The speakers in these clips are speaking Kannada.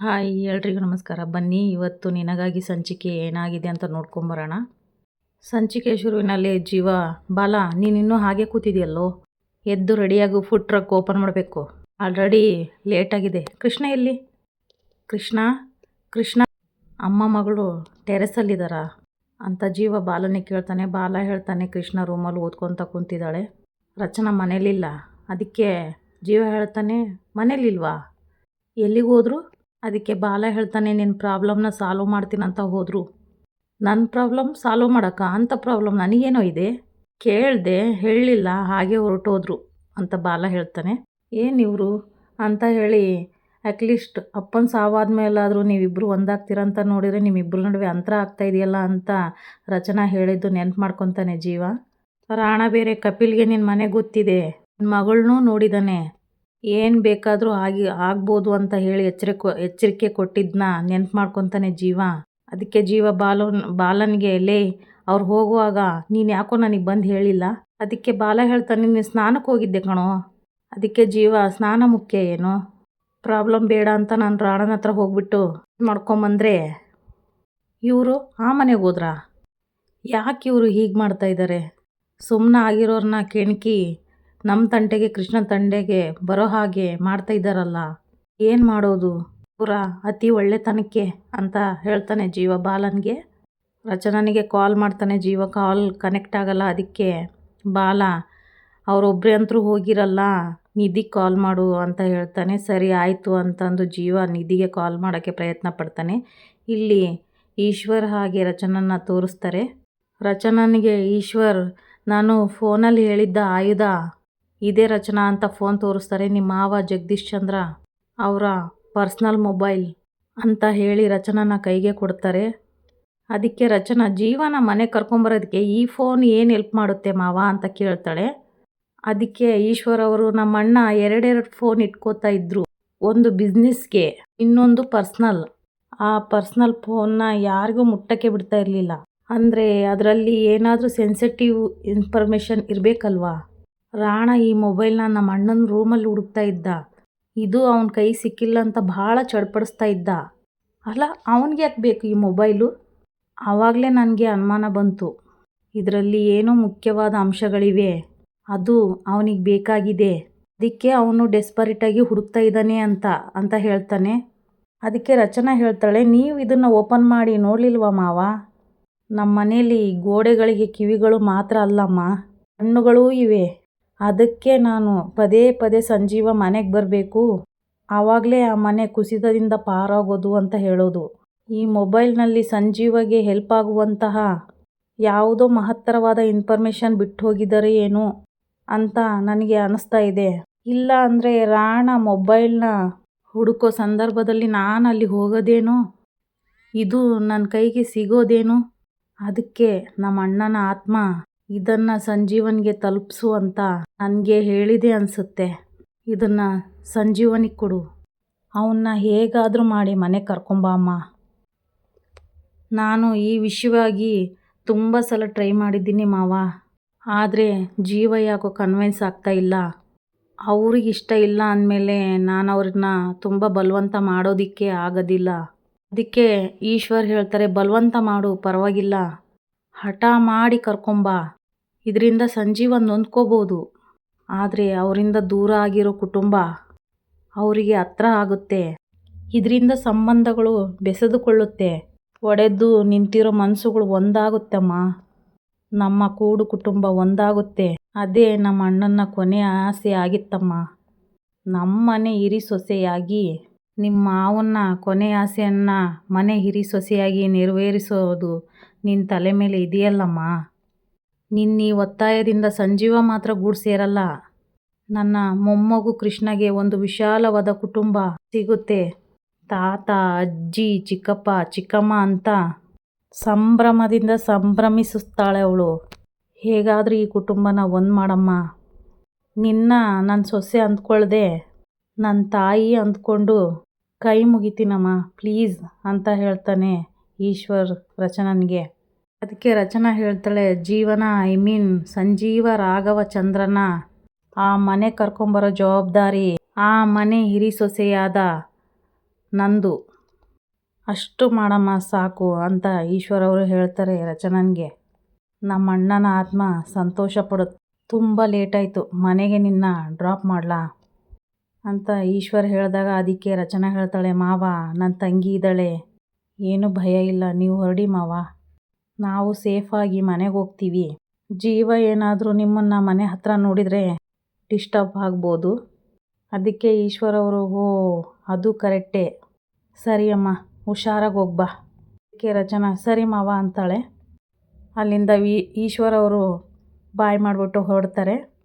ಹಾಯ್ ಎಲ್ರಿಗೂ ನಮಸ್ಕಾರ. ಬನ್ನಿ, ಇವತ್ತು ನಿನಗಾಗಿ ಸಂಚಿಕೆ ಏನಾಗಿದೆ ಅಂತ ನೋಡ್ಕೊಂಬರೋಣ. ಸಂಚಿಕೆ ಶುರುವಿನಲ್ಲಿ, ಜೀವ, ಬಾಲ, ನೀನಿನ್ನೂ ಹಾಗೆ ಕೂತಿದೆಯಲ್ಲೋ? ಎದ್ದು ರೆಡಿಯಾಗು ಫುಡ್ ಟ್ರಕ್ ಓಪನ್ ಮಾಡಬೇಕು. ಆಲ್ರೆಡಿ ಲೇಟಾಗಿದೆ ಕೃಷ್ಣ ಎಲ್ಲಿ? ಕೃಷ್ಣ ಕೃಷ್ಣ, ಅಮ್ಮ ಮಗಳು ಟೆರೆಸಲ್ಲಿದ್ದಾರಾ ಅಂತ ಜೀವ ಬಾಲನೇ ಕೇಳ್ತಾನೆ. ಬಾಲ ಹೇಳ್ತಾನೆ, ಕೃಷ್ಣ ರೂಮಲ್ಲಿ ಓದ್ಕೊತ ಕುಂತಿದ್ದಾಳೆ. ರಚನಾ ಮನೇಲಿಲ್ಲ. ಅದಕ್ಕೆ ಜೀವ ಹೇಳ್ತಾನೆ, ಮನೇಲಿಲ್ವಾ? ಎಲ್ಲಿಗೆ ಹೋದ್ರು ಅದಕ್ಕೆ ಬಾಲ ಹೇಳ್ತಾನೆ ನಿನ್ನ ಪ್ರಾಬ್ಲಮ್ನ ಸಾಲ್ವ್ ಮಾಡ್ತೀನಂತ ಹೋದರು. ನನ್ನ ಪ್ರಾಬ್ಲಮ್ ಸಾಲ್ವ್ ಮಾಡೋಕ್ಕ? ಅಂಥ ಪ್ರಾಬ್ಲಮ್ ನನಗೇನೋ ಇದೆ? ಕೇಳಿದೆ ಹೇಳಲಿಲ್ಲ ಹಾಗೆ ಹೊರಟೋದ್ರು, ಅಂತ ಬಾಲ ಹೇಳ್ತಾನೆ. ಏನು ಇವರು? ಅಂತ ಹೇಳಿ ಅಟ್ಲೀಸ್ಟ್ ಅಪ್ಪನ ಸಾವಾದ ಮೇಲಾದರೂ ನೀವಿಬ್ಬರು ಒಂದಾಗ್ತೀರಂತ ನೋಡಿದರೆ ನಿಮ್ಮಿಬ್ಬರ ನಡುವೆ ಅಂತರ ಆಗ್ತಾ ಇದೆಯಲ್ಲ ಅಂತ ರಚನಾ ಹೇಳಿದ್ದು ನೆನ್ಪು ಮಾಡ್ಕೊತಾನೆ ಜೀವ. ರಾಣ ಬೇರೆ ಕಪಿಲ್ಗೆ ನಿನ್ನ ಮನೆ ಗೊತ್ತಿದೆ. ಮಗಳನ್ನೂ ನೋಡಿದ್ದಾನೆ ಏನು ಬೇಕಾದರೂ ಆಗಿ, ಆಗ್ಬೋದು ಅಂತ ಹೇಳಿ ಎಚ್ಚರಿಕೆ ಎಚ್ಚರಿಕೆ ಕೊಟ್ಟಿದ್ದನ್ನ ನೆನ್ಪು ಮಾಡ್ಕೊತಾನೆ ಜೀವ. ಅದಕ್ಕೆ ಜೀವ ಬಾಲನ್, ಬಾಲನಿಗೆ, ಲೇ, ಅವ್ರು ಹೋಗುವಾಗ ನೀನು ಯಾಕೋ ನನಗೆ ಬಂದು ಹೇಳಿಲ್ಲ? ಅದಕ್ಕೆ ಬಾಲ ಹೇಳ್ತಾನೆ ನೀನು ಸ್ನಾನಕ್ಕೆ ಹೋಗಿದ್ದೆ ಕಣೋ. ಅದಕ್ಕೆ ಜೀವ, ಸ್ನಾನ ಮುಖ್ಯ ಏನು? ಪ್ರಾಬ್ಲಮ್ ಬೇಡ ಅಂತ ನಾನು ರಾಣನ ಹತ್ರ ಹೋಗ್ಬಿಟ್ಟು ಮಾಡ್ಕೊಂಬಂದ್ರೆ ಇವರು ಆ ಮನೆಗೆ ಹೋದ್ರಾ? ಯಾಕೆ ಇವರು ಹೀಗೆ ಮಾಡ್ತಾ ಇದ್ದಾರೆ ಸುಮ್ಮನೆ ಆಗಿರೋರನ್ನ ಕೆಣಕಿ ನಮ್ಮ ತಂಟೆಗೆ, ಕೃಷ್ಣ ತಂಟೆಗೆ ಬರೋ ಹಾಗೆ ಮಾಡ್ತಾ ಇದ್ದಾರಲ್ಲ, ಏನು ಮಾಡೋದು? ಪುರ ಅತಿ ಒಳ್ಳೆತನಕ್ಕೆ ಅಂತ ಹೇಳ್ತಾನೆ ಜೀವ ಬಾಲನಿಗೆ. ರಚನನಿಗೆ ಕಾಲ್ ಮಾಡ್ತಾನೆ ಜೀವ ಕಾಲ್ ಕನೆಕ್ಟ್ ಆಗಲ್ಲ ಅದಕ್ಕೆ. ಬಾಲ ಅವರೊಬ್ಬರೇ ಅಂತರೂ ಹೋಗಿರಲ್ಲ ನಿಧಿಗೆ ಕಾಲ್ ಮಾಡು ಅಂತ ಹೇಳ್ತಾನೆ. ಸರಿ ಆಯಿತು ಅಂತಂದು ಜೀವ ನಿಧಿಗೆ ಕಾಲ್ ಮಾಡೋಕ್ಕೆ ಪ್ರಯತ್ನ ಪಡ್ತಾನೆ. ಇಲ್ಲಿ ಈಶ್ವರ್ ಹಾಗೆ ರಚನನ್ನ ತೋರಿಸ್ತಾರೆ. ರಚನನಿಗೆ, ಈಶ್ವರ್, ನಾನು ಫೋನಲ್ಲಿ ಹೇಳಿದ್ದ ಆಯುಧ ಇದೇ ರಚನಾ ಅಂತ ಫೋನ್ ತೋರಿಸ್ತಾರೆ ನಿಮ್ಮ ಮಾವ ಜಗದೀಶ್ ಚಂದ್ರ ಅವರ ಪರ್ಸ್ನಲ್ ಮೊಬೈಲ್ ಅಂತ ಹೇಳಿ ರಚನಾನ ಕೈಗೆ ಕೊಡ್ತಾರೆ. ಅದಕ್ಕೆ ರಚನಾ, ಜೀವನ ಮನೆ ಕರ್ಕೊಂಬರೋದಕ್ಕೆ ಈ ಫೋನ್ ಏನು ಹೆಲ್ಪ್ ಮಾಡುತ್ತೆ ಮಾವ ಅಂತ ಕೇಳ್ತಾಳೆ. ಅದಕ್ಕೆ ಈಶ್ವರ್ ಅವರು ನಮ್ಮ ಅಣ್ಣ ಎರಡೆರಡು ಫೋನ್ ಇಟ್ಕೋತಾ ಇದ್ದರು ಒಂದು ಬಿಸ್ನೆಸ್ಗೆ ಇನ್ನೊಂದು ಪರ್ಸ್ನಲ್. ಆ ಪರ್ಸ್ನಲ್ ಫೋನ್ನ ಯಾರಿಗೂ ಮುಟ್ಟಕ್ಕೆ ಬಿಡ್ತಾ ಇರಲಿಲ್ಲ. ಅಂದರೆ ಅದರಲ್ಲಿ ಏನಾದರೂ ಸೆನ್ಸಿಟಿವ್ ಇನ್ಫಾರ್ಮೇಷನ್ ಇರಬೇಕಲ್ವಾ? ರಾಣ ಈ ಮೊಬೈಲ್ನ ನಮ್ಮ ಅಣ್ಣನ ರೂಮಲ್ಲಿ ಹುಡುಕ್ತಾ ಇದ್ದ. ಇದು ಅವನ ಕೈ ಸಿಕ್ಕಿಲ್ಲ ಅಂತ ಭಾಳ ಚಡ್ಪಡಿಸ್ತಾ ಇದ್ದ. ಅಲ್ಲ, ಅವನಿಗೆ ಯಾಕೆ ಬೇಕು ಈ ಮೊಬೈಲು? ಆವಾಗಲೇ ನನಗೆ ಅನುಮಾನ ಬಂತು. ಇದರಲ್ಲಿ ಏನೋ ಮುಖ್ಯವಾದ ಅಂಶಗಳಿವೆ. ಅದು ಅವನಿಗೆ ಬೇಕಾಗಿದೆ. ಅದಕ್ಕೆ ಅವನು ಡೆಸ್ಪರೇಟಾಗಿ ಹುಡುಕ್ತಾ ಇದ್ದಾನೆ ಅಂತ ಅಂತ ಹೇಳ್ತಾನೆ. ಅದಕ್ಕೆ ರಚನಾ ಹೇಳ್ತಾಳೆ, ನೀವು ಇದನ್ನು ಓಪನ್ ಮಾಡಿ ನೋಡಲಿಲ್ವಾ ಮಾವ? ನಮ್ಮ ಮನೇಲಿ ಗೋಡೆಗಳಿಗೆ ಕಿವಿಗಳು ಮಾತ್ರ ಅಲ್ಲಮ್ಮ. ಹಣ್ಣುಗಳೂ ಇವೆ. ಅದಕ್ಕೆ ನಾನು ಪದೇ ಪದೇ ಸಂಜೀವ ಮನೆಗೆ ಬರಬೇಕು. ಆವಾಗಲೇ ಆ ಮನೆ ಕುಸಿತದಿಂದ ಪಾರಾಗೋದು ಅಂತ ಹೇಳೋದು. ಈ ಮೊಬೈಲ್ನಲ್ಲಿ ಸಂಜೀವಗೆ ಹೆಲ್ಪ್ ಆಗುವಂತಹ ಯಾವುದೋ ಮಹತ್ತರವಾದ ಇನ್ಫಾರ್ಮೇಷನ್ ಬಿಟ್ಟು ಹೋಗಿದ್ದಾರೆ ಏನು ಅಂತ ನನಗೆ ಅನ್ನಿಸ್ತಾ ಇದೆ. ಇಲ್ಲ ಅಂದರೆ ರಾಣ ಮೊಬೈಲ್ನ ಹುಡುಕೋ ಸಂದರ್ಭದಲ್ಲಿ ನಾನು ಅಲ್ಲಿ ಹೋಗೋದೇನು? ಇದು ನನ್ನ ಕೈಗೆ ಸಿಗೋದೇನು? ಅದಕ್ಕೆ ನಮ್ಮ ಅಣ್ಣನ ಆತ್ಮ ಇದನ್ನು ಸಂಜೀವನಿಗೆ ತಲುಪಿಸು ಅಂತ ನನಗೆ ಹೇಳಿದೆ ಅನಿಸುತ್ತೆ. ಇದನ್ನು ಸಂಜೀವನಿಗೆ ಕೊಡು. ಅವನ್ನ ಹೇಗಾದರೂ ಮಾಡಿ ಮನೆ ಕರ್ಕೊಂಬ ಅಮ್ಮ. ನಾನು ಈ ವಿಷಯವಾಗಿ ತುಂಬ ಸಲ ಟ್ರೈ ಮಾಡಿದ್ದೀನಿ ಮಾವ. ಆದರೆ ಜೀವ ಯಾಕೋ ಕನ್ವಿನ್ಸ್ ಆಗ್ತಾ ಇಲ್ಲ. ಅವ್ರಿಗೆ ಇಷ್ಟ ಇಲ್ಲ ಅಂದಮೇಲೆ ನಾನು ಅವ್ರನ್ನ ತುಂಬ ಬಲವಂತ ಮಾಡೋದಕ್ಕೆ ಆಗೋದಿಲ್ಲ. ಅದಕ್ಕೆ ಈಶ್ವರ್ ಹೇಳ್ತಾರೆ, ಬಲವಂತ ಮಾಡು, ಪರವಾಗಿಲ್ಲ. ಹಠ ಮಾಡಿ ಕರ್ಕೊಂಬ ಇದರಿಂದ ಸಂಜೀವನ್ ನೊಂದ್ಕೋಬೋದು. ಆದರೆ ಅವರಿಂದ ದೂರ ಆಗಿರೋ ಕುಟುಂಬ ಅವರಿಗೆ ಹತ್ರ ಆಗುತ್ತೆ. ಇದರಿಂದ ಸಂಬಂಧಗಳು ಬೆಸೆದುಕೊಳ್ಳುತ್ತೆ. ಒಡೆದು ನಿಂತಿರೋ ಮನಸ್ಸುಗಳು ಒಂದಾಗುತ್ತಮ್ಮ. ನಮ್ಮ ಕೂಡು ಕುಟುಂಬ ಒಂದಾಗುತ್ತೆ. ಅದೇ ನಮ್ಮ ಅಣ್ಣನ ಕೊನೆ ಆಸೆ ಆಗಿತ್ತಮ್ಮ. ನಮ್ಮನೆ ಹಿರಿ ಸೊಸೆಯಾಗಿ, ನಿಮ್ಮ ಮಾವನ್ನ ಕೊನೆ ಆಸೆಯನ್ನು ಮನೆ ಹಿರಿ ಸೊಸೆಯಾಗಿ ನೆರವೇರಿಸೋದು ನಿನ್ನ ತಲೆ ಮೇಲೆ ಇದೆಯಲ್ಲಮ್ಮ. ನಿನ್ನ ಈ ಒತ್ತಾಯದಿಂದ ಸಂಜೀವ ಮಾತ್ರ ಗೂಡು ಸೇರಲ್ಲ. ನನ್ನ ಮೊಮ್ಮಗು ಕೃಷ್ಣಗೆ ಒಂದು ವಿಶಾಲವಾದ ಕುಟುಂಬ ಸಿಗುತ್ತೆ. ತಾತ, ಅಜ್ಜಿ, ಚಿಕ್ಕಪ್ಪ, ಚಿಕ್ಕಮ್ಮ ಅಂತ ಸಂಭ್ರಮದಿಂದ ಸಂಭ್ರಮಿಸುತ್ತಾಳೆ ಅವಳು. ಹೇಗಾದರೂ ಈ ಕುಟುಂಬನ ಒಂದು ಮಾಡಮ್ಮ. ನಿನ್ನ ನನ್ನ ಸೊಸೆ ಅಂದ್ಕೊಳ್ದೆ ನನ್ನ ತಾಯಿ ಅಂದ್ಕೊಂಡು ಕೈ ಮುಗಿತೀನಮ್ಮ, ಪ್ಲೀಸ್ ಅಂತ ಹೇಳ್ತಾನೆ ಈಶ್ವರ್ ರಚನನಿಗೆ. ಅದಕ್ಕೆ ರಚನಾ ಹೇಳ್ತಾಳೆ, ಜೀವನ, ಐ ಮೀನ್, ಸಂಜೀವ ರಾಘವ ಚಂದ್ರನ ಆ ಮನೆ ಕರ್ಕೊಂಬರೋ ಜವಾಬ್ದಾರಿ ಆ ಮನೆ ಹಿರಿ ಸೊಸೆಯಾದ ನಂದು. ಅಷ್ಟು ಮಾಡಮ್ಮ ಸಾಕು ಅಂತ ಈಶ್ವರವರು ಹೇಳ್ತಾರೆ ರಚನನ್ಗೆ. ನಮ್ಮ ಅಣ್ಣನ ಆತ್ಮ ಸಂತೋಷ ಪಡುತ್ತೆ. ತುಂಬ ಲೇಟಾಯಿತು ಮನೆಗೆ ನಿನ್ನ ಡ್ರಾಪ್ ಮಾಡಲಾ? ಅಂತ ಈಶ್ವರ್ ಹೇಳಿದಾಗ ಅದಕ್ಕೆ ರಚನಾ ಹೇಳ್ತಾಳೆ, ಮಾವ ನನ್ನ ತಂಗಿ ಇದ್ದಾಳೆ. ಏನು ಭಯ ಇಲ್ಲ. ನೀವು ಹೊರಡಿ ಮಾವ. ನಾವು ಸೇಫಾಗಿ ಮನೆಗೆ ಹೋಗ್ತೀವಿ. ಜೀವ ಏನಾದರೂ ನಿಮ್ಮನ್ನು ಮನೆ ಹತ್ರ ನೋಡಿದರೆ ಡಿಸ್ಟರ್ಬ್ ಆಗ್ಬೋದು. ಅದಕ್ಕೆ ಈಶ್ವರ್ ಅವರು, ಓ, ಅದು ಕರೆಕ್ಟೇ. ಸರಿ ಅಮ್ಮ ಹುಷಾರಾಗಿ ಹೋಗ್ಬಾ ಅದಕ್ಕೆ ರಚನಾ, ಸರಿ ಮಾವ ಅಂತಾಳೆ. ಅಲ್ಲಿಂದ ಈಶ್ವರ್ ಅವರು ಬಾಯ್ ಮಾಡಿಬಿಟ್ಟು ಹೊರಡ್ತಾರೆ.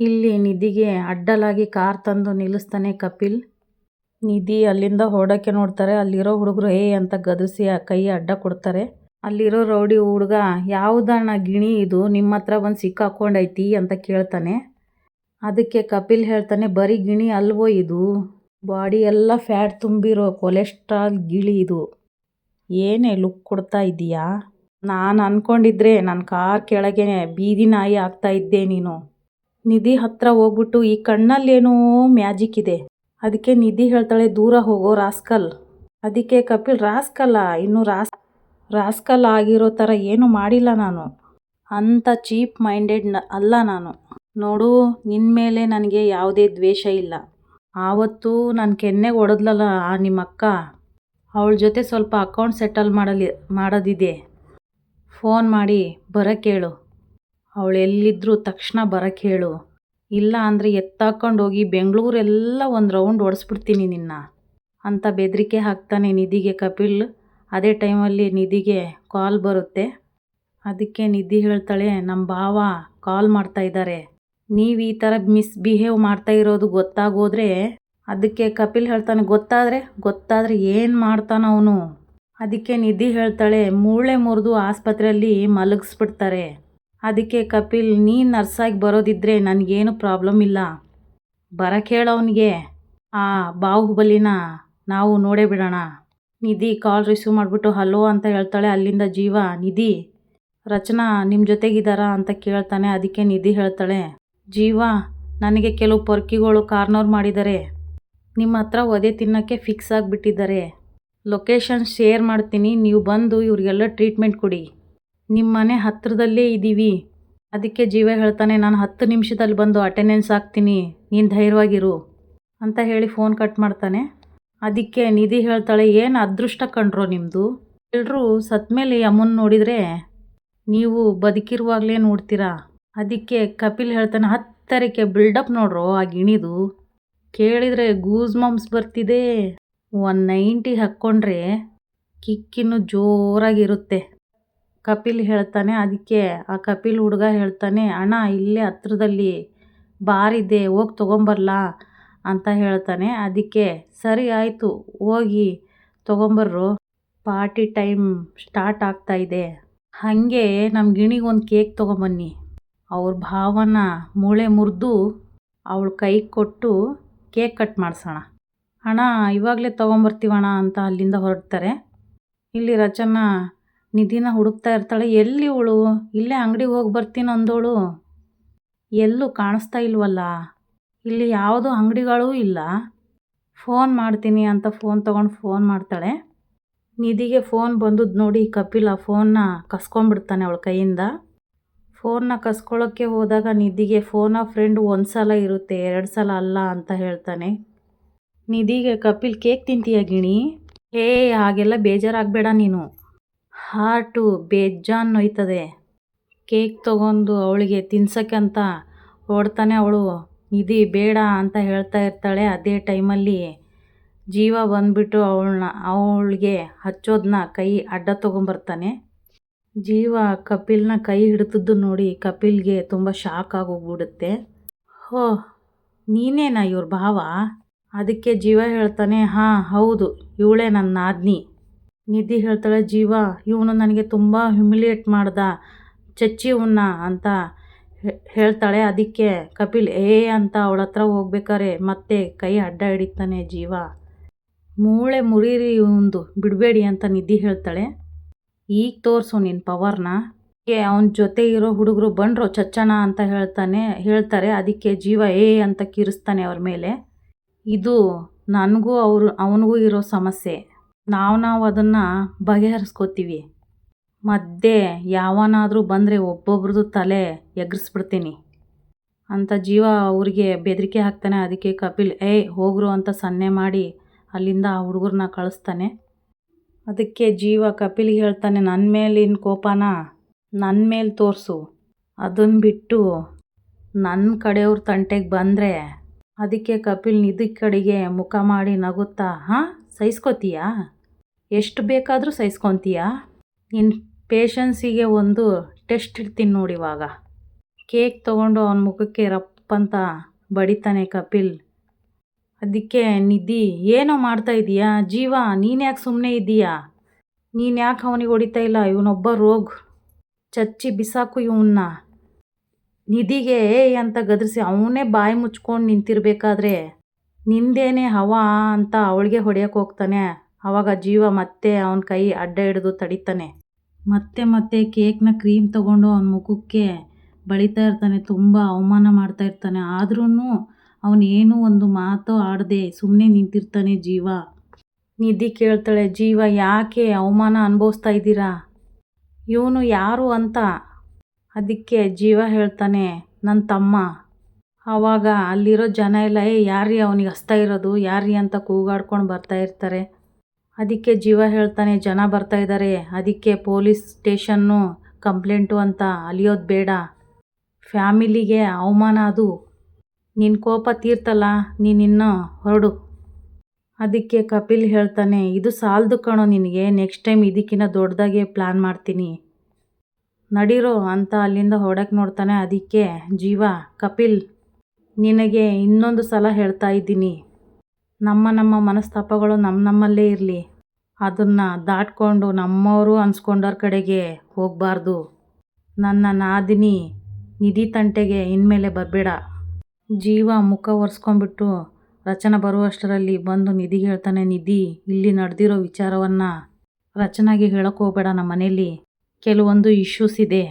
ಇಲ್ಲಿ ನಿಧಿಗೆ ಅಡ್ಡಲಾಗಿ ಕಾರ್ ತಂದು ನಿಲ್ಲಿಸ್ತಾನೆ ಕಪಿಲ್. ನಿಧಿ ಅಲ್ಲಿಂದ ಹೊರಡೋಕ್ಕೆ ನೋಡ್ತಾರೆ. ಅಲ್ಲಿರೋ ಹುಡುಗರು, ಏ, ಅಂತ ಗದರಿಸಿ ಆ ಕೈ ಅಡ್ಡ ಕೊಡ್ತಾರೆ. ಅಲ್ಲಿರೋ ರೌಡಿ ಹುಡುಗ, ಯಾವುದಣ್ಣ ಗಿಣಿ ಇದು? ನಿಮ್ಮ ಹತ್ರ ಬಂದು ಸಿಕ್ಕಾಕೊಂಡೈತಿ ಅಂತ ಕೇಳ್ತಾನೆ. ಅದಕ್ಕೆ ಕಪಿಲ್ ಹೇಳ್ತಾನೆ, ಬರೀ ಗಿಣಿ ಅಲ್ವೋ ಇದು? ಬಾಡಿ ಎಲ್ಲ ಫ್ಯಾಟ್ ತುಂಬಿರೋ ಕೊಲೆಸ್ಟ್ರಾಲ್ ಗಿಳಿ ಇದು. ಏನೇ ಲುಕ್ ಕೊಡ್ತಾ ಇದೀಯಾ? ನಾನು ಅಂದ್ಕೊಂಡಿದ್ರೆ ನನ್ನ ಕಾರ್ ಕೆಳಗೆ ಬೀದಿ ನಾಯಿ ಆಗ್ತಾ ಇದ್ದೆ ನೀನು. ನಿಧಿ ಹತ್ರ ಹೋಗ್ಬಿಟ್ಟು ಈ ಕಣ್ಣಲ್ಲೇನೋ ಮ್ಯಾಜಿಕ್ ಇದೆ. ಅದಕ್ಕೆ ನಿಧಿ ಹೇಳ್ತಾಳೆ, ದೂರ ಹೋಗೋ ರಾಸ್ಕಲ್. ಅದಕ್ಕೆ ಕಪಿಲ್, ರಾಸ್ಕಲ್ಲ, ಇನ್ನು ರಾಸ್, ರಾಸ್ಕಲ್ ಆಗಿರೋ ಥರ ಏನು ಮಾಡಿಲ್ಲ ನಾನು. ಅಂಥ ಚೀಪ್ ಮೈಂಡೆಡ್ ಅಲ್ಲ ನಾನು. ನೋಡು ನಿನ್ನ ಮೇಲೆ ನನಗೆ ಯಾವುದೇ ದ್ವೇಷ ಇಲ್ಲ. ಆವತ್ತು ನಾನು ಕೆನ್ನೆಗೆ ಹೊಡೆದ್ಲಲ್ಲ ಆ ನಿಮ್ಮ ಅಕ್ಕ ಅವಳ ಜೊತೆ ಸ್ವಲ್ಪ ಅಕೌಂಟ್ ಸೆಟಲ್ ಮಾಡಲಿ, ಮಾಡೋದಿದೆ. ಫೋನ್ ಮಾಡಿ ಬರೋಕ್ಕೆ ಹೇಳು ಅವಳು ಎಲ್ಲಿದ್ದರೂ ತಕ್ಷಣ ಬರೋಕ್ಕೆ ಹೇಳು ಇಲ್ಲ ಅಂದರೆ ಎತ್ತಾಕೊಂಡು ಹೋಗಿ ಬೆಂಗಳೂರೆಲ್ಲ ಒಂದು ರೌಂಡ್ ಓಡಿಸ್ಬಿಡ್ತೀನಿ ನಿನ್ನ. ಅಂತ ಬೆದರಿಕೆ ಹಾಕ್ತಾನೆ ನಿಧಿಗೆ ಕಪಿಲ್. ಅದೇ ಟೈಮಲ್ಲಿ ನಿಧಿಗೆ ಕಾಲ್ ಬರುತ್ತೆ. ಅದಕ್ಕೆ ನಿಧಿ ಹೇಳ್ತಾಳೆ ನಮ್ಮ ಭಾವ ಕಾಲ್ ಮಾಡ್ತಾ ಇದ್ದಾರೆ ನೀವು ಈ ಥರ ಮಿಸ್ಬಿಹೇವ್ ಮಾಡ್ತಾ ಇರೋದು ಗೊತ್ತಾಗೋದ್ರೆ ಅದಕ್ಕೆ ಕಪಿಲ್ ಹೇಳ್ತಾನೆ, ಗೊತ್ತಾದರೆ ಗೊತ್ತಾದರೆ ಏನು ಮಾಡ್ತಾನ ಅವನು? ಅದಕ್ಕೆ ನಿಧಿ ಹೇಳ್ತಾಳೆ, ಮೂಳೆ ಮುರಿದು ಆಸ್ಪತ್ರೆಯಲ್ಲಿ ಮಲಗಿಸ್ಬಿಡ್ತಾರೆ. ಅದಕ್ಕೆ ಕಪಿಲ್ ನೀನು ನರ್ಸಾಗಿ ಬರೋದಿದ್ರೆ ನನಗೇನು ಪ್ರಾಬ್ಲಮ್ ಇಲ್ಲ. ಬರಕ್ಕೆ ಹೇಳೋವನಿಗೆ ಆ ಬಾಹುಬಲಿನ ನಾವು ನೋಡೇ ಬಿಡೋಣ. ನಿಧಿ ಕಾಲ್ ರಿಸೀವ್ ಮಾಡಿಬಿಟ್ಟು, ಹಲೋ ಅಂತ ಹೇಳ್ತಾಳೆ. ಅಲ್ಲಿಂದ ಜೀವ, ನಿಧಿ, ರಚನಾ ನಿಮ್ಮ ಜೊತೆಗಿದ್ದಾರಾ ಅಂತ ಕೇಳ್ತಾನೆ. ಅದಕ್ಕೆ ನಿಧಿ ಹೇಳ್ತಾಳೆ ಜೀವ, ನನಗೆ ಕೆಲವು ಪೊರ್ಕಿಗಳು ಕಾರ್ನರ್ ಮಾಡಿದ್ದಾರೆ ನಿಮ್ಮ ಹತ್ರ ಒದೆ ತಿನ್ನೋಕ್ಕೆ ಫಿಕ್ಸ್ ಆಗಿಬಿಟ್ಟಿದ್ದಾರೆ. ಲೊಕೇಶನ್ ಶೇರ್ ಮಾಡ್ತೀನಿ, ನೀವು ಬಂದು ಇವರಿಗೆಲ್ಲ ಟ್ರೀಟ್ಮೆಂಟ್ ಕೊಡಿ. ನಿಮ್ಮ ಮನೆ ಹತ್ತಿರದಲ್ಲೇ ಇದ್ದೀವಿ ಅದಕ್ಕೆ ಜೀವ ಹೇಳ್ತಾನೆ, ನಾನು ಹತ್ತು ನಿಮಿಷದಲ್ಲಿ ಬಂದು ಅಟೆಂಡೆನ್ಸ್ ಹಾಕ್ತೀನಿ, ನೀನು ಧೈರ್ಯವಾಗಿರು ಅಂತ ಹೇಳಿ ಫೋನ್ ಕಟ್ ಮಾಡ್ತಾನೆ. ಅದಕ್ಕೆ ನಿಧಿ ಹೇಳ್ತಾಳೆ, ಏನು ಅದೃಷ್ಟ ಕಂಡ್ರೋ ನಿಮ್ಮದು ಎಲ್ಲರೂ ಸತ್ಮೇಲೆ ಅಮ್ಮನ ನೋಡಿದರೆ ನೀವು ಬದುಕಿರುವಾಗಲೇ ನೋಡ್ತೀರಾ? ಅದಕ್ಕೆ ಕಪಿಲ್ ಹೇಳ್ತಾನೆ, ಹತ್ತರಕ್ಕೆ ಬಿಲ್ಡಪ್ ನೋಡ್ರೋ ಆ ಗಿಣಿದು. ಕೇಳಿದರೆ ಗೂಸ್ ಮಮ್ಸ್ ಬರ್ತಿದೆ. ಒನ್ ನೈಂಟಿ ಹಾಕ್ಕೊಂಡ್ರೆ ಕಿಕ್ಕಿನೂ ಜೋರಾಗಿರುತ್ತೆ. ಕಪಿಲ್ ಹೇಳ್ತಾನೆ, ಅದಕ್ಕೆ ಆ ಕಪಿಲ್ ಹುಡುಗ ಹೇಳ್ತಾನೆ, ಅಣ್ಣ, ಇಲ್ಲೇ ಹತ್ರದಲ್ಲಿ ಬಾರಿದೆ, ಹೋಗಿ ತೊಗೊಂಬರ್ಲ? ಅಂತ ಹೇಳ್ತಾನೆ. ಅದಕ್ಕೆ, ಸರಿ, ಆಯಿತು, ಹೋಗಿ ತೊಗೊಂಬರ್ರು. ಪಾರ್ಟಿ ಟೈಮ್ ಸ್ಟಾರ್ಟ್ ಆಗ್ತಾಯಿದೆ ಹಾಗೆ ನಮ್ಮ ಗಿಣಿಗೆ ಒಂದು ಕೇಕ್ ತೊಗೊಂಬನ್ನಿ. ಅವ್ರ ಭಾವನ ಮೂಳೆ ಮುರಿದು ಅವ್ಳು ಕೈ ಕೊಟ್ಟು ಕೇಕ್ ಕಟ್ ಮಾಡಿಸೋಣ. ಅಣ್ಣ, ಇವಾಗಲೇ ತೊಗೊಂಬರ್ತೀವಣ್ಣ ಅಂತ ಅಲ್ಲಿಂದ ಹೊರಡ್ತಾರೆ. ಇಲ್ಲಿ ರಚನಾ ನಿಧಿನ ಹುಡುಕ್ತಾ ಇರ್ತಾಳೆ. ಎಲ್ಲಿ ಇವಳು ಇಲ್ಲೇ ಅಂಗಡಿಗೆ ಹೋಗಿ ಬರ್ತೀನಿ ಅಂದೋಳು. ಎಲ್ಲೂ ಕಾಣಿಸ್ತಾ ಇಲ್ವಲ್ಲ? ಇಲ್ಲಿ ಯಾವುದೂ ಅಂಗಡಿಗಳೂ ಇಲ್ಲ. ಫೋನ್ ಮಾಡ್ತೀನಿ ಅಂತ ಫೋನ್ ತೊಗೊಂಡು ಫೋನ್ ಮಾಡ್ತಾಳೆ. ನಿಧಿಗೆ ಫೋನ್ ಬಂದದ್ದು ನೋಡಿ ಕಪಿಲ ಫೋನ್ನ ಕಸ್ಕೊಂಡ್ಬಿಡ್ತಾನೆ ಅವಳ ಕೈಯಿಂದ. ಫೋನ್ನ ಕಸ್ಕೊಳ್ಳೋಕ್ಕೆ ಹೋದಾಗ ನಿಧಿಗೆ ಫೋನ್ ಆ ಫ್ರೆಂಡ್ ಒಂದು ಸಲ ಇರುತ್ತೆ ಎರಡು ಸಲ ಅಲ್ಲ ಅಂತ ಹೇಳ್ತಾನೆ. ನಿಧಿಗೆ ಕಪಿಲ್, ಕೇಕ್ ತಿಂತೀಯ ಗಿಣಿ? ಹೇ, ಹಾಗೆಲ್ಲ ಬೇಜಾರಾಗಬೇಡ ನೀನು. ಹಾರ್ಟು ಬೇಜಾನ್ ನೋಯ್ತದೆ ಕೇಕ್ ತಗೊಂಡು ಅವಳಿಗೆ ತಿನ್ಸೋಕ್ಕೆ ಅಂತ ಓಡ್ತಾನೆ ಅವಳು. ನಿಧಿ ಬೇಡ ಅಂತ ಹೇಳ್ತಾ ಇರ್ತಾಳೆ ಅದೇ ಟೈಮಲ್ಲಿ. ಜೀವ ಬಂದುಬಿಟ್ಟು ಅವಳನ್ನ, ಅವಳಿಗೆ ಹಚ್ಚೋದನ್ನ ಕೈ ಅಡ್ಡ ತೊಗೊಂಬರ್ತಾನೆ. ಜೀವ ಕಪಿಲ್ನ ಕೈ ಹಿಡಿತದ್ದು ನೋಡಿ ಕಪಿಲ್ಗೆ ತುಂಬ ಶಾಕ್ ಆಗೋಗ್ಬಿಡುತ್ತೆ. ಹೋ, ನೀನೇನಾ ಇವ್ರ ಭಾವ? ಅದಕ್ಕೆ ಜೀವ ಹೇಳ್ತಾನೆ, ಹಾಂ, ಹೌದು, ಇವಳೇ ನನ್ನ ನಾದ್ನಿ. ನಿಧಿ ಹೇಳ್ತಾಳೆ, ಜೀವ, ಇವನು ನನಗೆ ತುಂಬ ಹ್ಯುಮಿಲಿಯೇಟ್ ಮಾಡ್ದ, ಚಚ್ಚಿ ಇವನ್ನ ಅಂತ ಹೇಳ್ತಾಳೆ. ಅದಕ್ಕೆ ಕಪಿಲ್, ಏ, ಅಂತ ಅವಳ ಹತ್ರ ಹೋಗ್ಬೇಕಾರೆ ಮತ್ತೆ ಕೈ ಅಡ್ಡ ಹಿಡಿತಾನೆ ಜೀವ. ಮೂಳೆ ಮುರಿರಿ ಒಂದು ಬಿಡಬೇಡಿ ಅಂತ ನಿಧಿ ಹೇಳ್ತಾಳೆ. ಈಗ ತೋರಿಸು ನಿನ್ನ ಪವರ್ನ. ಅವನ ಜೊತೆ ಇರೋ ಹುಡುಗರು ಬಂದರು ಚಚ್ಚಣ ಅಂತ ಹೇಳ್ತಾನೆ, ಹೇಳ್ತಾರೆ. ಅದಕ್ಕೆ ಜೀವ ಏ ಅಂತ ಕಿರಿಸ್ತಾನೆ ಅವ್ರ ಮೇಲೆ. ಇದು ನನಗೂ ಅವರು, ಅವನಿಗೂ ಇರೋ ಸಮಸ್ಯೆ. ನಾವು ನಾವು ಅದನ್ನು ಬಗೆಹರಿಸ್ಕೋತೀವಿ. ಮಧ್ಯೆ ಯಾವನಾದರೂ ಬಂದರೆ ಒಬ್ಬೊಬ್ರದ್ದು ತಲೆ ಎಗ್ರಿಸ್ಬಿಡ್ತೀನಿ. ಅಂತ ಜೀವ ಅವ್ರಿಗೆ ಬೆದರಿಕೆ ಹಾಕ್ತಾನೆ. ಅದಕ್ಕೆ ಕಪಿಲ್, ಏಯ್, ಹೋಗ್ರು ಅಂತ ಸನ್ನೆ ಮಾಡಿ ಅಲ್ಲಿಂದ ಆ ಹುಡುಗರನ್ನ ಕಳಿಸ್ತಾನೆ. ಅದಕ್ಕೆ ಜೀವ ಕಪಿಲ್ಗೆ ಹೇಳ್ತಾನೆ ನನ್ನ ಮೇಲಿನ ಕೋಪನ ನನ್ನ ಮೇಲೆ ತೋರಿಸು. ಅದನ್ನು ಬಿಟ್ಟು ನನ್ನ ಕಡೆಯವ್ರ ತಂಟೆಗೆ ಬಂದರೆ ಅದಕ್ಕೆ ಕಪಿಲ್ ನಿಧಿ ಕಡೆಗೆ ಮುಖ ಮಾಡಿ ನಗುತ್ತಾ, ಹಾಂ ಸಹಿಸ್ಕೋತೀಯಾ ಎಷ್ಟು ಬೇಕಾದರೂ ಸಹಿಸ್ಕೊತೀಯಾ ನಿನ್ನ ಪೇಷನ್ಸಿಗೆ ಒಂದು ಟೆಸ್ಟ್ ಇಡ್ತೀನಿ ನೋಡಿವಾಗ ಕೇಕ್ ತೊಗೊಂಡು ಅವನ ಮುಖಕ್ಕೆ ರಪ್ಪಂತ ಬಡಿತಾನೆ ಕಪಿಲ್. ಅದಕ್ಕೆ ನಿಧಿ ಏನೋ ಮಾಡ್ತಾ ಇದೀಯಾ? ಜೀವ, ನೀನು ಯಾಕೆ ಸುಮ್ಮನೆ ಇದ್ದೀಯಾ ನೀನು ಯಾಕೆ ಅವನಿಗೆ ಹೊಡಿತಾ ಇಲ್ಲ? ಇವನೊಬ್ಬ ರೋಗ್. ಚಚ್ಚಿ ಬಿಸಾಕು ಇವನ್ನ ನಿಧಿಗೆ ಅಂತ ಗದರಿಸಿ, ಅವನೇ ಬಾಯಿ ಮುಚ್ಕೊಂಡು ನಿಂತಿರ್ಬೇಕಾದ್ರೆ ನಿಂದೇನೆ ಹವಾ ಅಂತ ಅವಳಿಗೆ ಹೊಡೆಯಕ್ಕೆ ಹೋಗ್ತಾನೆ. ಅವಾಗ ಜೀವ ಮತ್ತೆ ಅವನ ಕೈ ಅಡ್ಡ ಹಿಡಿದು ತಡಿತಾನೆ. ಮತ್ತೆ ಮತ್ತೆ ಕೇಕ್ನ ಕ್ರೀಮ್ ತಗೊಂಡು ಅವನ ಮುಖಕ್ಕೆ ಬಳಿತಾ ಇರ್ತಾನೆ, ತುಂಬ ಅವಮಾನ ಮಾಡ್ತಾ ಇರ್ತಾನೆ. ಆದ್ರೂ ಅವನು ಏನೂ ಒಂದು ಮಾತು ಆಡದೆ ಸುಮ್ಮನೆ ನಿಂತಿರ್ತಾನೆ ಜೀವ. ನಿಧಿ ಕೇಳ್ತಾಳೆ, ಜೀವ, ಯಾಕೆ ಅವಮಾನ ಅನುಭವಿಸ್ತಾ ಇದ್ದೀರಾ? ಇವನು ಯಾರು ಅಂತ? ಅದಕ್ಕೆ ಜೀವ ಹೇಳ್ತಾನೆ ನನ್ನ ತಮ್ಮ. ಆವಾಗ ಅಲ್ಲಿರೋ ಜನ ಎಲ್ಲ, ಏ ಯಾರೀ ಅವನಿಗೆ ಹಸ್ತಾ ಇರೋದು ಯಾರೀ ಅಂತ ಕೂಗಾಡ್ಕೊಂಡು ಬರ್ತಾ ಇರ್ತಾರೆ. ಅದಕ್ಕೆ ಜೀವ ಹೇಳ್ತಾನೆ, ಜನ ಬರ್ತಾ ಇದ್ದಾರೆ ಅದಕ್ಕೆ ಪೊಲೀಸ್ ಸ್ಟೇಷನ್ನು ಕಂಪ್ಲೇಂಟು ಅಂತ ಅಲಿಯೋದು ಬೇಡ. ಫ್ಯಾಮಿಲಿಗೆ ಅವಮಾನ ಅದು. ನಿನ್ನ ಕೋಪ ತೀರ್ತಲ್ಲ ನೀನಿನ್ನು ಹೊರಡು. ಅದಕ್ಕೆ ಕಪಿಲ್ ಹೇಳ್ತಾನೆ, ಇದು ಸಾಲದು ಕಣೋ ನಿನಗೆ ನೆಕ್ಸ್ಟ್ ಟೈಮ್ ಇದಕ್ಕಿಂತ ದೊಡ್ಡದಾಗೆ ಪ್ಲ್ಯಾನ್ ಮಾಡ್ತೀನಿ. ನಡಿರೋ ಅಂತ ಅಲ್ಲಿಂದ ಹೊಡಕ್ಕೆ ನೋಡ್ತಾನೆ ಅದಕ್ಕೆ, ಜೀವ, ಕಪಿಲ್, ನಿನಗೆ ಇನ್ನೊಂದು ಸಲ ಹೇಳ್ತಾ ಇದ್ದೀನಿ. ನಮ್ಮ ನಮ್ಮ ಮನಸ್ತಾಪಗಳು ನಮ್ಮ ನಮ್ಮಲ್ಲೇ ಇರಲಿ. ಅದನ್ನು ದಾಟ್ಕೊಂಡು ನಮ್ಮವರು ಅನ್ಸ್ಕೊಂಡವ್ರ ಕಡೆಗೆ ಹೋಗಬಾರ್ದು. ನನ್ನ ನಾದಿನಿ ನಿಧಿ ತಂಟೆಗೆ ಇನ್ಮೇಲೆ ಬರಬೇಡ. ಜೀವ ಮುಖ ಒರೆಸ್ಕೊಂಡ್ಬಿಟ್ಟು ರಚನ ಬರುವಷ್ಟರಲ್ಲಿ ಬಂದು ನಿಧಿ ಹೇಳ್ತಾನೆ, ನಿಧಿ, ಇಲ್ಲಿ ನಡೆದಿರೋ ವಿಚಾರವನ್ನು ರಚನಾಗೆ ಹೇಳಕ್ಕೆ ಹೋಗಬೇಡ ನಮ್ಮ ಮನೇಲಿ. ಕೆಲವೊಂದು ಇಶ್ಯೂಸ್ ಇದೆ.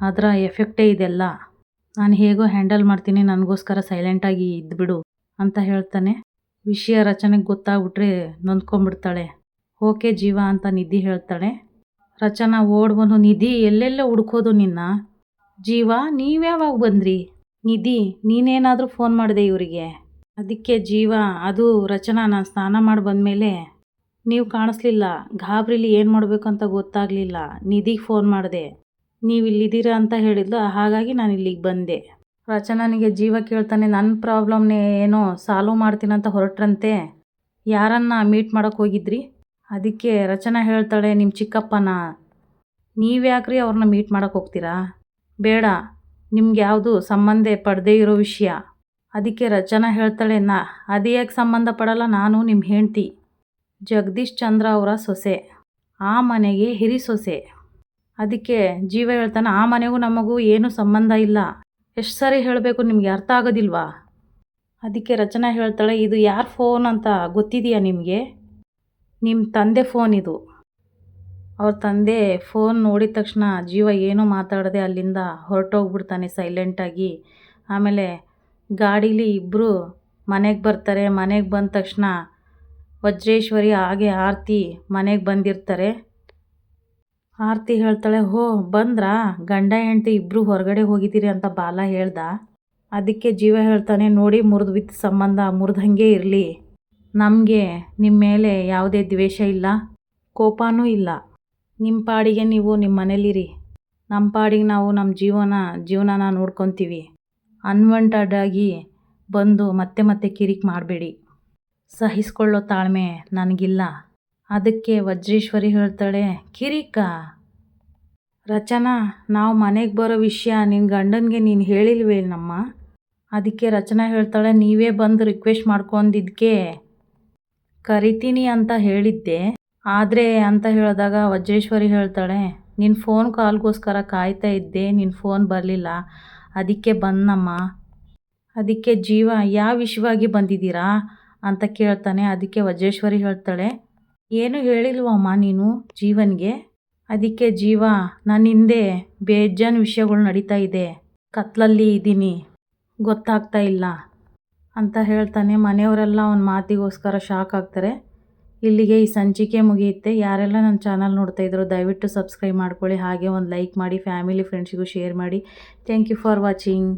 ಅದರ ಎಫೆಕ್ಟೇ ಇದೆಲ್ಲ. ನಾನು ಹೇಗೋ ಹ್ಯಾಂಡಲ್ ಮಾಡ್ತೀನಿ, ನನಗೋಸ್ಕರ ಸೈಲೆಂಟಾಗಿ ಇದ್ಬಿಡು, ಅಂತ ಹೇಳ್ತಾನೆ. ವಿಷಯ ರಚನೆಗೆ ಗೊತ್ತಾಗ್ಬಿಟ್ರೆ ನೊಂದ್ಕೊಂಡ್ಬಿಡ್ತಾಳೆ. ಓಕೆ ಜೀವ, ಅಂತ ನಿಧಿ ಹೇಳ್ತಾಳೆ. ರಚನಾ ಓಡ್ಬೋದು, ನಿಧಿ, ಎಲ್ಲೆಲ್ಲೋ ಹುಡ್ಕೋದು ನಿನ್ನ. ಜೀವ, ನೀವ್ಯಾವಾಗ ಬಂದ್ರಿ? ನಿಧಿ, ನೀನೇನಾದರೂ ಫೋನ್ ಮಾಡಿದೆ ಇವರಿಗೆ. ಅದಕ್ಕೆ ಜೀವ, ಅದು ರಚನಾ, ನಾನು ಸ್ನಾನ ಮಾಡಿ ಬಂದಮೇಲೆ ನೀವು ಕಾಣಿಸ್ಲಿಲ್ಲ. ಗಾಬ್ರಿಲಿ ಏನು ಮಾಡಬೇಕು ಅಂತ ಗೊತ್ತಾಗಲಿಲ್ಲ. ನಿಧಿಗೆ ಫೋನ್ ಮಾಡಿದೆ. ನೀವು ಇಲ್ಲಿದ್ದೀರಾ ಅಂತ ಹೇಳಿದ್ಲು. ಹಾಗಾಗಿ ನಾನು ಇಲ್ಲಿಗೆ ಬಂದೆ. ರಚನಾನಿಗೆ ಜೀವ ಕೇಳ್ತಾನೆ ನನ್ನ ಪ್ರಾಬ್ಲಮ್ನೇ ಏನೋ ಸಾಲ್ವ್ ಮಾಡ್ತೀನಂತ ಹೊರಟ್ರಂತೆ. ಯಾರನ್ನ ಮೀಟ್ ಮಾಡೋಕ್ಕೆ ಹೋಗಿದ್ರಿ? ಅದಕ್ಕೆ ರಚನಾ ಹೇಳ್ತಾಳೆ ನಿಮ್ಮ ಚಿಕ್ಕಪ್ಪನ. ನೀವ್ಯಾಕ್ರಿ ಅವ್ರನ್ನ ಮೀಟ್ ಮಾಡೋಕೆ ಹೋಗ್ತೀರಾ? ಬೇಡ. ನಿಮ್ಗೆ ಯಾವುದು ಸಂಬಂಧ ಪಡದೇ ಇರೋ ವಿಷಯ? ಅದಕ್ಕೆ ರಚನಾ ಹೇಳ್ತಾಳೆ, ನಾ ಅದು ಯಾಕೆ ಸಂಬಂಧ ಪಡಲ್ಲ? ನಾನು ನಿಮ್ಮ ಹೆಂಡ್ತಿ. ಜಗದೀಶ್ ಚಂದ್ರ ಅವರ ಸೊಸೆ. ಆ ಮನೆಗೆ ಹಿರಿ ಸೊಸೆ. ಅದಕ್ಕೆ ಜೀವ ಹೇಳ್ತಾನೆ, ಆ ಮನೆಗೂ ನಮಗೂ ಏನೂ ಸಂಬಂಧ ಇಲ್ಲ. ಎಷ್ಟು ಸಾರಿ ಹೇಳಬೇಕು ನಿಮಗೆ ಅರ್ಥ ಆಗೋದಿಲ್ವಾ? ಅದಕ್ಕೆ ರಚನಾ ಹೇಳ್ತಾಳೆ, ಇದು ಯಾರ ಫೋನ್ ಅಂತ ಗೊತ್ತಿದೆಯಾ ನಿಮಗೆ? ನಿಮ್ಮ ತಂದೆ ಫೋನ್ ಇದು. ಅವ್ರ ತಂದೆ ಫೋನ್ ನೋಡಿದ ತಕ್ಷಣ ಜೀವ ಏನೂ ಮಾತಾಡದೆ ಅಲ್ಲಿಂದ ಹೊರಟೋಗ್ಬಿಡ್ತಾನೆ ಸೈಲೆಂಟಾಗಿ ಆಮೇಲೆ ಗಾಡೀಲಿ ಇಬ್ಬರು ಮನೆಗೆ ಬರ್ತಾರೆ. ಮನೆಗೆ ಬಂದ ತಕ್ಷಣ ವಜ್ರೇಶ್ವರಿ ಹಾಗೆ ಆರತಿ ಮನೆಗೆ ಬಂದಿರ್ತಾರೆ. ಆರತಿ ಹೇಳ್ತಾಳೆ, ಹೋ, ಬಂದ್ರಾ? ಗಂಡ, ಹೆಂಡತಿ ಇಬ್ಬರು ಹೊರಗಡೆ ಹೋಗಿದ್ದೀರಿ ಅಂತ ಬಾಲ ಹೇಳ್ದ. ಅದಕ್ಕೆ ಜೀವ ಹೇಳ್ತಾನೆ, ನೋಡಿ, ಮುರಿದು ವಿತ್ ಸಂಬಂಧ ಮುರಿದಂಗೆ ಇರಲಿ. ನಮಗೆ ನಿಮ್ಮ ಮೇಲೆ ಯಾವುದೇ ದ್ವೇಷ ಇಲ್ಲ, ಕೋಪನೂ ಇಲ್ಲ. ನಿಮ್ಮ ಪಾಡಿಗೆ ನೀವು ನಿಮ್ಮ ಮನೇಲಿರಿ. ನಮ್ಮ ಪಾಡಿಗೆ ನಾವು ನಮ್ಮ ಜೀವನ, ಜೀವನನ ನೋಡ್ಕೊತೀವಿ. ಅನ್ವಾಂಟೆಡ್ ಆಗಿ ಬಂದು ಮತ್ತೆ ಮತ್ತೆ ಕಿರಿಕ್ ಮಾಡಬೇಡಿ. ಸಹಿಸ್ಕೊಳ್ಳೋ ತಾಳ್ಮೆ ನನಗಿಲ್ಲ. ಅದಕ್ಕೆ ವಜ್ರೇಶ್ವರಿ ಹೇಳ್ತಾಳೆ, ಕಿರಿಕ, ರಚನಾ, ನಾವು ಮನೆಗೆ ಬರೋ ವಿಷಯ ನಿನ್ನ ಗಂಡನಿಗೆ ನೀನು ಹೇಳಿಲ್ವೇ ನಮ್ಮ? ಅದಕ್ಕೆ ರಚನಾ ಹೇಳ್ತಾಳೆ, ನೀವೇ ಬಂದು ರಿಕ್ವೆಸ್ಟ್ ಮಾಡ್ಕೊಂಡಿದ್ದಕ್ಕೆ ಕರಿತೀನಿ ಅಂತ ಹೇಳಿದ್ದೆ. ಆದರೆ ಅಂತ ಹೇಳಿದಾಗ ವಜ್ರೇಶ್ವರಿ ಹೇಳ್ತಾಳೆ ನಿನ್ನ ಫೋನ್ ಕಾಲ್ಗೋಸ್ಕರ ಕಾಯ್ತಾ ಇದ್ದೆ ನಿನ್ನ ಫೋನ್ ಬರಲಿಲ್ಲ. ಅದಕ್ಕೆ ಬಂದಮ್ಮ ಅದಕ್ಕೆ ಜೀವ, ಯಾವ ವಿಷಯವಾಗಿ ಬಂದಿದ್ದೀರಾ? ಅಂತ ಕೇಳ್ತಾನೆ. ಅದಕ್ಕೆ ವಜ್ರೇಶ್ವರಿ ಹೇಳ್ತಾಳೆ, ಏನು ಹೇಳಿಲ್ವಮ್ಮ ನೀನು ಜೀವನ್ಗೆ? ಅದಕ್ಕೆ, ಜೀವ ನನ್ನ ಹಿಂದೆ ಬೇಜಾನ್ ವಿಷಯಗಳು ನಡೀತಾ ಇದೆ. ಕತ್ಲಲ್ಲಿ ಇದ್ದೀನಿ. ಗೊತ್ತಾಗ್ತಾ ಇಲ್ಲ. ಅಂತ ಹೇಳ್ತಾನೆ. ಮನೆಯವರೆಲ್ಲ ಅವನ ಮಾತಿಗೋಸ್ಕರ ಶಾಕ್ ಆಗ್ತಾರೆ. ಇಲ್ಲಿಗೆ ಈ ಸಂಚಿಕೆ ಮುಗಿಯುತ್ತೆ. ಯಾರೆಲ್ಲ ನನ್ನ ಚಾನಲ್ ನೋಡ್ತಾ ಇದ್ರು ದಯವಿಟ್ಟು ಸಬ್ಸ್ಕ್ರೈಬ್ ಮಾಡ್ಕೊಳ್ಳಿ. ಹಾಗೆ ಒಂದು ಲೈಕ್ ಮಾಡಿ ಫ್ಯಾಮಿಲಿ ಫ್ರೆಂಡ್ಸಿಗೂ ಶೇರ್ ಮಾಡಿ. Thank you for watching